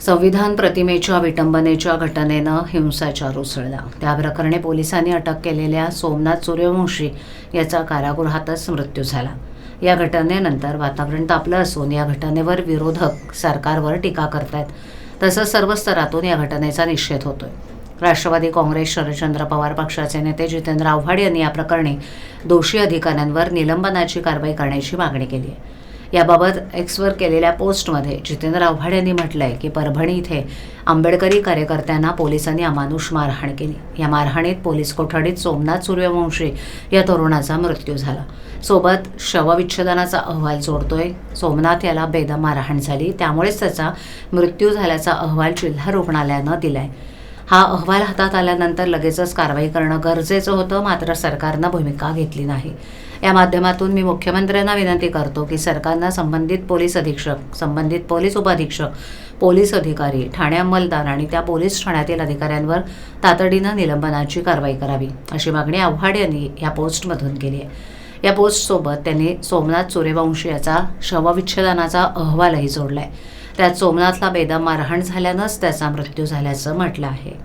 संविधान प्रतिमेच्या विटंबनेच्या घटनेनं हिंसाचार उसळला. त्याप्रकरणी पोलिसांनी अटक केलेल्या सोमनाथ सूर्यवंशी याचा कारागृहातच मृत्यू झाला. या घटनेनंतर वातावरण तापलं असून या घटनेवर विरोधक सरकारवर टीका करतायत. तसंच सर्व स्तरातून या घटनेचा निषेध होतोय. राष्ट्रवादी काँग्रेस शरदचंद्र पवार पक्षाचे नेते जितेंद्र आव्हाड यांनी या प्रकरणी दोषी अधिकाऱ्यांवर निलंबनाची कारवाई करण्याची मागणी केली आहे. याबाबत एक्सवर केलेल्या पोस्टमध्ये जितेंद्र आव्हाड यांनी म्हटलं आहे की परभणी इथे आंबेडकरी कार्यकर्त्यांना पोलिसांनी अमानुष मारहाण केली. या मारहाणीत पोलीस कोठडीत सोमनाथ सूर्यवंशी या तरुणाचा मृत्यू झाला. सोबत शवविच्छेदनाचा अहवाल जोडतोय. सोमनाथ याला बेदम मारहाण झाली. त्यामुळेच त्याचा मृत्यू झाल्याचा अहवाल जिल्हा रुग्णालयानं दिलाय. हा अहवाल हातात आल्यानंतर लगेचच कारवाई करणं गरजेचं होतं मात्र सरकारनं भूमिका घेतली नाही. या माध्यमातून मी मुख्यमंत्र्यांना विनंती करतो की सरकारनं संबंधित पोलीस अधीक्षक संबंधित पोलीस उपाधीक्षक पोलीस अधिकारी ठाणे अंमलदार आणि त्या पोलीस ठाण्यातील अधिकाऱ्यांवर तातडीनं निलंबनाची कारवाई करावी अशी मागणी आव्हाड यांनी या पोस्टमधून केली आहे. या पोस्टसोबत त्यांनी सोमनाथ सूर्यवंशी याचा शवविच्छेदनाचा अहवालही जोडला आहे त्यात सोमनाथला बेदम मारहाण झाल्यानंच त्याचा मृत्यू झाल्याचं म्हटलं आहे.